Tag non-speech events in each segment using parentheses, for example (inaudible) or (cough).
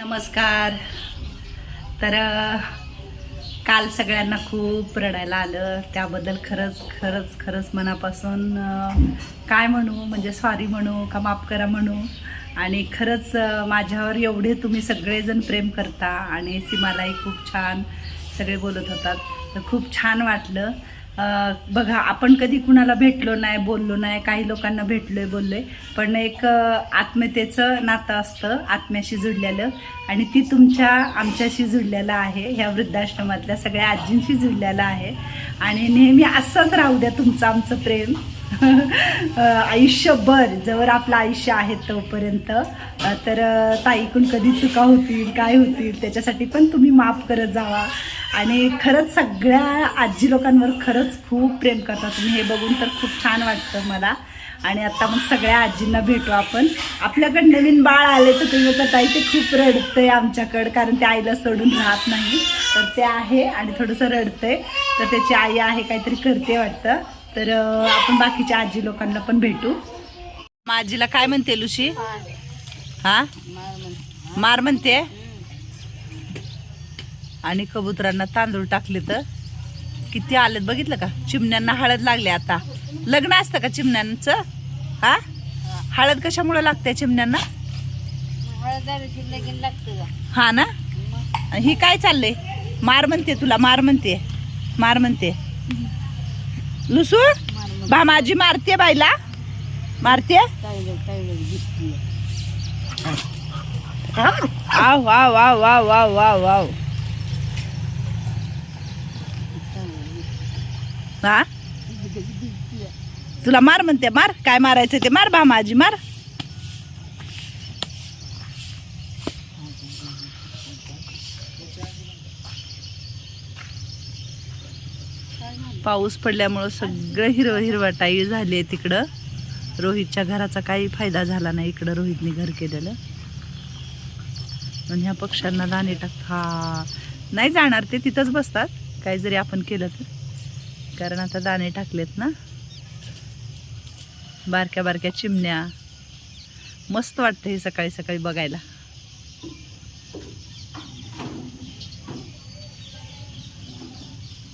नमस्कार. तर काल सगळ्यांना खूप रडायला आलं. त्याबद्दल खरंच खरंच खरंच मनापासून काय म्हणू? म्हणजे सॉरी म्हणू का माफ करा म्हणू? आणि खरंच माझ्यावर एवढे तुम्ही सगळेजण प्रेम करता आणि सीमालाही खूप छान सगळे बोलत होतात. तर खूप छान वाटलं. बघा आपण कधी कुणाला भेटलो नाही बोललो नाही काही लोकांना भेटलोय बोललोय पण एक आत्मीयतेचं नातं असतं आत्म्याशी जुडलेलं. आणि ती तुमच्या आमच्याशी जुडलेलं आहे ह्या वृद्धाश्रमातल्या सगळ्या आजींशी जुडलेलं आहे. आणि नेहमी असंच राहू द्या तुमचं आमचं प्रेम. (laughs) आयुष्यभर जवळ आपलं आयुष्य आहे तोपर्यंत तर ताईकून कधी चुका होतील काय होतील त्याच्यासाठी पण तुम्ही माफ करत जावा. आणि खरंच सगळ्या आजी लोकांवर खरंच खूप प्रेम करता तुम्ही. हे बघून तर खूप छान वाटतं मला. आणि आता मग सगळ्या आजींना भेटू आपण. आपल्याकडे नवीन बाळ आले तर तुम्ही तर ताई ते खूप रडतंय आमच्याकडं कारण ते आईला सोडून राहत नाही. तर ते आहे आणि थोडंसं रडतंय. तर त्याची आई आहे काहीतरी करते वाटतं. तर आपण बाकीच्या आजी लोकांना पण भेटू. आजीला काय म्हणते लुशी? हा? मार म्हणते? आणि कबुतरांना तांदूळ टाकले तर किती आलेत बघितलं का? चिमण्यांना हळद लागले आता. लग्न असतं का चिमण्यांचं? हा? हळद कशामुळे लागते चिमण्यांना? हा ना? ही काय चाललंय? मार म्हणते तुला मार म्हणते. मार म्हणते. लुसू भामाजी माझी मारते बाईला. मारते आव wow wow wow wow wow wow हा? तुला मार म्हणते मार. काय मारायचं ते मार बा माझी मार. पाऊस पडल्यामुळं सगळं हिरव हिरवटाई झाली आहे तिकडं. रोहितच्या घराचा काही फायदा झाला नाही इकडं रोहितने घर केलेलं. आणि ह्या पक्ष्यांना दाणे टाक हा. नाही जाणार ते तिथंच बसतात. काही जरी आपण केलं तर. कारण आता दाणे टाकलेत ना. बारक्या बारक्या चिमण्या. मस्त वाटतं हे सकाळी सकाळी बघायला.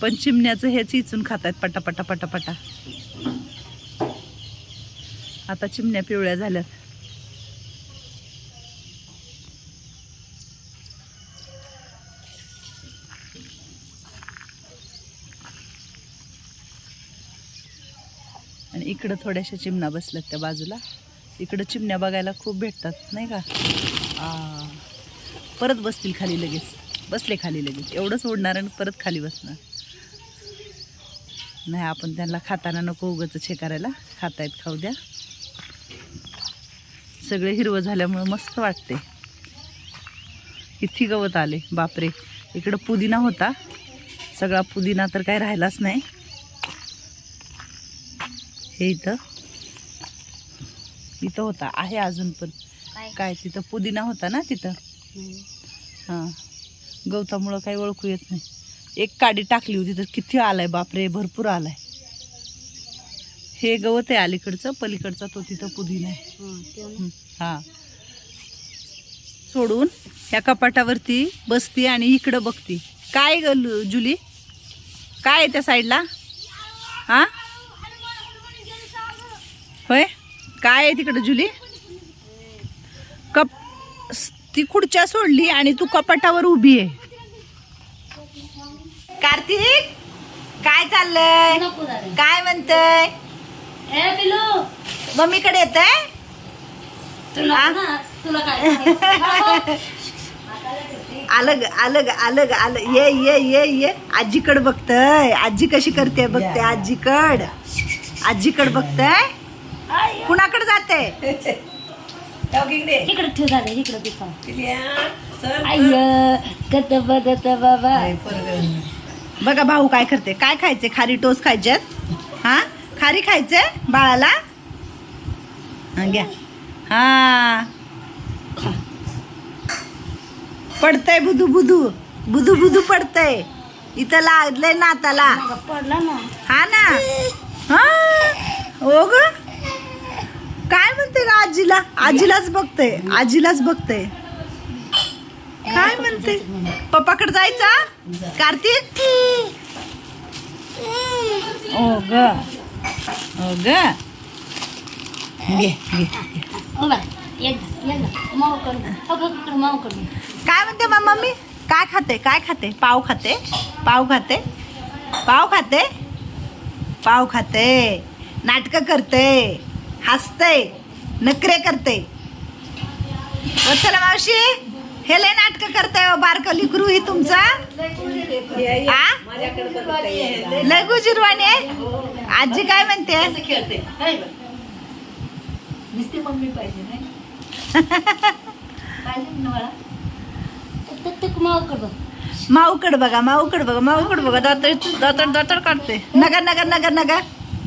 पण चिमण्याचं हेच इचून खातात पटापटा पटापटा. आता चिमण्या पिवळ्या झाल्यात. इकडं थोड्याशा चिमण्या बसल्यात त्या बाजूला. इकडं चिमण्या बघायला खूप भेटतात नाही का? आ, परत बसतील खाली लगेच. बसले खाली लगेच. एवढंच उडणार आणि परत खाली बसणार. नाही आपण त्यांना खाताना नको उगंच हे करायला. खातायत खाऊ द्या. सगळे हिरवं झाल्यामुळं मस्त वाटते. किती गवत आले बापरे. इकडं पुदिना होता. सगळा पुदिना तर काही राहिलाच नाही. हे इथं. इथं होता आहे अजून पण. काय तिथं पुदिना होता ना तिथं? हां. गवतामुळं काही ओळखू येत नाही. एक काडी टाकली होती तर किती आलाय बापरे भरपूर आलाय. हे गवत आहे अलीकडचं पलीकडचा तो तिथं पुदिना आहे. हं, सोडून ह्या कपाटावरती बसती आणि इकडं बघती. काय ग जुली? काय आहे त्या साईडला? हा? होय? काय आहे तिकडं जुली? कप ती खुर्च्या सोडली आणि तू कपाटावर उभी आहे. कार्तिक काय चाललंय? काय म्हणतय? मम्मीकडे येत आहे तुला आ? ना, तुला काय (laughs) आलं ग आलं ग आलं ग आलं. ये ये ये ये. आजीकड बघतय. आजी कशी करते बघते? आजीकड. आजीकड बघतय? कुणाकडे जाते? इकडे. ठेव झालं इकडे पिका आय कत बदत बाबा बघा भाऊ काय करते. काय खायचे? खारी टोस खायचे हा? खारी खायचे बाळाला? हा, घ्या. हा. पडतय बुधू बुधू बुधू बुधू पडतय. इथं लागलंय नाताला. पडला ना. हा ना. हा. हो ग. काय म्हणते का आजीला? आजीलाच बघते आजीलाच बघते. म्हणते? पप्पाकडे जायचा कार्तिक? ओ ग. ओ ग. हो काय म्हणते मम्मी? काय खाते काय खाते? पाव खाते पाव खाते पाव खाते पाव खाते नाटकं करते. हसतय नखरे करते. ओ चला मावशी हे लय नाटकं करताय बारकली बारकं लिकरू ही तुमचा. आ? लय गुजिरवाणी आजी काय म्हणते? मम्मी पाहिजे माऊकड बघा माऊकड बघा माऊकड बघा. दातड दातड दातड काढते. नगर नगर नगर नगर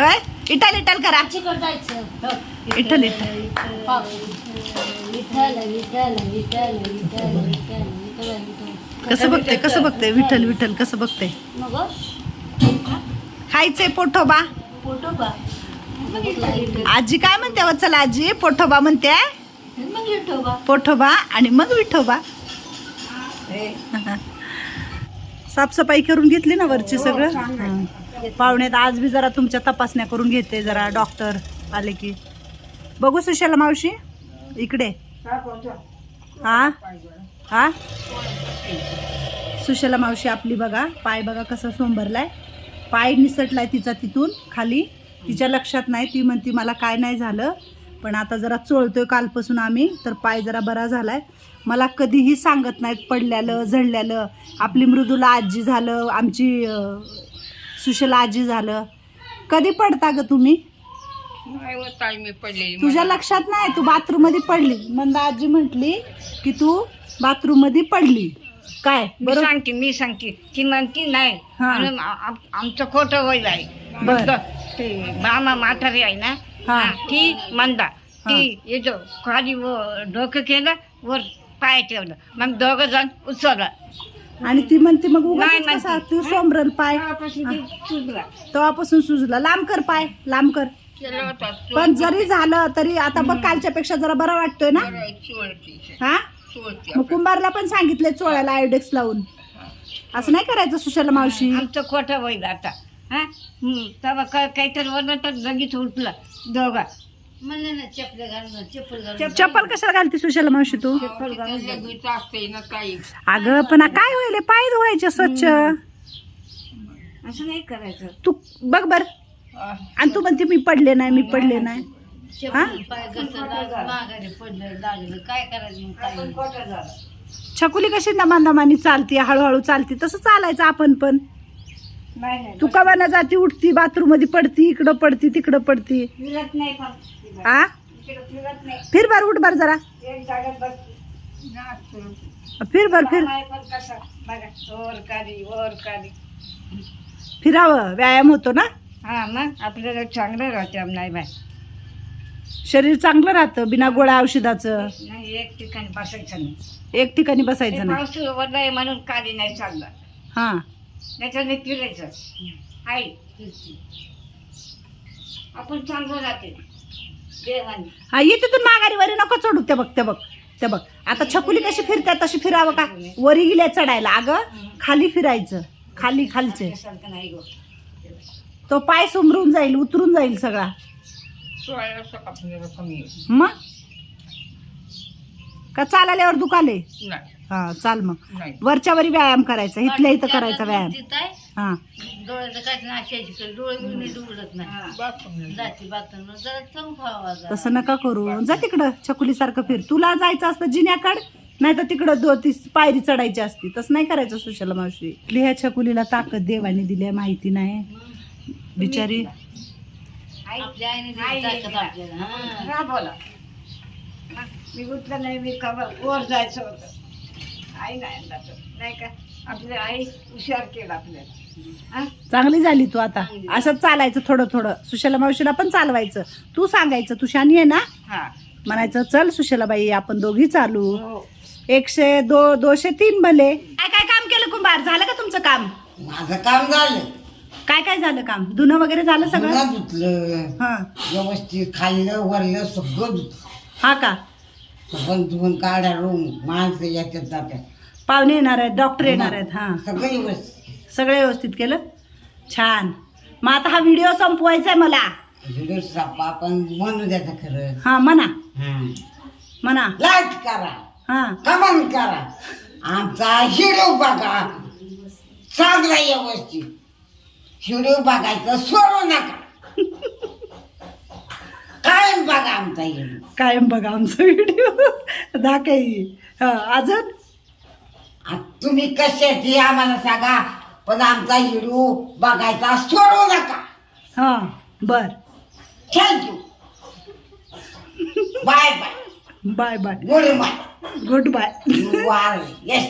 होय? इटाल इटाल करा. आजीकडे जायचं. इठल इठल पाव. विठ्ठल विठ्ठल विठ्ठल विठ्ठल विठ्ठल विठ्ठल विठ्ठल कसं बघते कसं बघते? विठ्ठल विठ्ठल कसं बघते? मग? खायचंय पोठोबा. फोटो बा बघितला विठ्ठल. आजी काय म्हणते व चला आजी पोठोबा म्हणते. मग विठोबा. पोठोबा आणि मग विठोबा. (laughs) साफसफाई करून घेतली ना वरची सगळं? हं. पाहुण्यात आज मी जरा तुमच्या तपासण्या करून घेते जरा डॉक्टर आले की. बघू सुशाला मावशी. इकडे. हा? हा? सुशाला मावशी आपली बघा पाय बघा कसा सोंबरलाय. पाय निसटलाय तिचा तिथून खाली. तिच्या लक्षात नाही ती म्हणती मला काय नाही झालं पण आता जरा चोळतोय कालपासून आम्ही तर पाय जरा बरा झालाय. मला कधीही सांगत नाहीत पडल्यालं झडल्यालं आपली मृदूला आजी झालं आमची सुशला आजी झालं. कधी पडता ग तुम्ही? मी पडलेली तुझ्या लक्षात नाही तू बाथरूममध्ये पडली. मंदा आजी म्हटली की तू बाथरूममध्ये पडली. काय? मी बरोबर सांगते मी सांगते. ती म्हणती नाही हा. आणि आ- आ- आमचं खोटं वय आहे. बर. ते मामा म्हातारी आहे ना हा. हा, ती मंदा. ती येतो खाली डोकं केलं वर पाय ठेवलं. मग दोघं जण उचललं आणि ती म्हणते मग उगाच. कसा तू सोमरल पाय. तेव्हापासून ती सुजला. लांब कर पाय लांब कर. पण जरी झालं तरी आता बघ कालच्या पेक्षा जरा बरा वाटतोय ना? हा? मग कुंभारला पण सांगितलंय चोळ्याला आयोडेक्स लावून. असं नाही करायचं सुशाला मावशी? आमचं खोटं वय आता. हा. तेव्हा काहीतरी तर लगेच उठलं दोघा. म्हणलं ना चपल घालून चप्पल घालून चप्पल कशाला घालते सुशाला मावशी तू? चप्पल घालून असते ना काही. अगं पण काय होईल पाय धुवायचे स्वच्छ. असं नाही करायचं. तू बघ बर. आणि तू म्हणते मी पडले नाही मी पडले नाही. हा? चप्पल पाय घसरला माघारी पडलं लागलं. काय करायचं मग काय छकुली कशी दमादमानी चालते हळूहळू चालते. तसं चालायचं आपण पण. नाही नाही तू कवाना जाती? उठती बाथरूममध्ये पडती इकडं पडती तिकडं पडती. फिरत नाही पण आ? इकडे फिरत नाही. फिर बर उठ बर जरा. एक जागेत बसते नाक फिरवते. फिर बर फिर. माय पण कसं? बघा वर काढी वर काढी फिरावं व्यायाम होतो ना? हा मग आपल्याला चांगलं राहते नाही बाय शरीर चांगलं राहतं बिना गोळ्या औषधाचं. नाही एक ठिकाणी बसायचं नाही. एक ठिकाणी बसायचं नाही. पाऊस म्हणून काढी नाही चाललं हा. त्याच्याने फिरायचं आई. आपण चांगलं राहते. देवाने. हा ये तिथून माघारी वरी नको चढू. ते बघ ते बघ ते बघ. आता छकुली कशी फिरते तशी फिरावं का? वरी गेल्या चढायला. अगं खाली फिरायचं. खाली खालचे. सारखं नाही गो. तो पाय सुमरून जाईल उतरून जाईल सगळा. सोळा आपल्याला कमी मग? का चालल्यावर दुखाले नाही. हा चाल मग. नाही. वरच्या वरी व्यायाम करायचा इथल्या इथं करायचा व्यायाम. हा. डोळ्याचं काय नाही अशायची डोळे बिळणे डुबलत नाही. बाथरूम जाती बाथरूम जरा चम खावा जरा. तसं नका करू. जा तिकडं छकुली सारखं फिर. तुला जायचं असतं जिन्याकड नाही तर तिकडं दो ती पायरी चढायची असती. तसं नाही करायचं सुशाला मावशी. लिहा छकुलीला ताकद देवाने दिली माहिती नाही. बिचारी. आई आपल्या आईने दिली आई ताकद दिली. आपल्याला. हा बोला. मी उठलं नाही मी कवर वर जायचं होतं. आई नाही नाही का? आपली आई हुशार केलं आपल्याला. हा? चांगली झाली तू आता. असंच चालायचं थोडं थोडं. सुशाला मावशीला पण चालवायचं. तू सांगायचं तू शानी आहे ना? हा. म्हणायचं चल सुशलाबाई आपण दोघी चालू. हो. एकशे दो दोनशे तीन भले. काय काय काम केलं कुंभार? झालं का तुमचं काम? माझं काम झालं. काय काय झालं काम? धुणं वगैरे झालं सगळं? धुतलं. व्यवस्थित खाल्लं वरलं सगळं धुतलं. हा का? पण काढा रूम माणसं याच्यात जातात. पाहुणे येणार आहेत डॉक्टर येणार आहेत हां. सगळं व्यवस्थित. सगळे व्यवस्थित केलं? छान. मग आता हा व्हिडिओ संपवायचा आहे मला. व्हिडिओ सापा आपण म्हणू द्याचं खरं. हां म्हणा. हं. म्हणा. लाईक करा. हां. कमेंट करा. आमचा हिडो बघा. चांगला व्यवस्थित. हिडो बघायचं सोडू नका. कायम बघा आमचा हिडो कायम बघा आमचा व्हिडिओ दाखई हां अजून तुम्ही कसे ते आम्हाला सांगा. पण आमचा हिडो बघायचा सोडू नका. हां बर. Thank you (laughs) bye bye bye bye. Goodbye goodbye you are S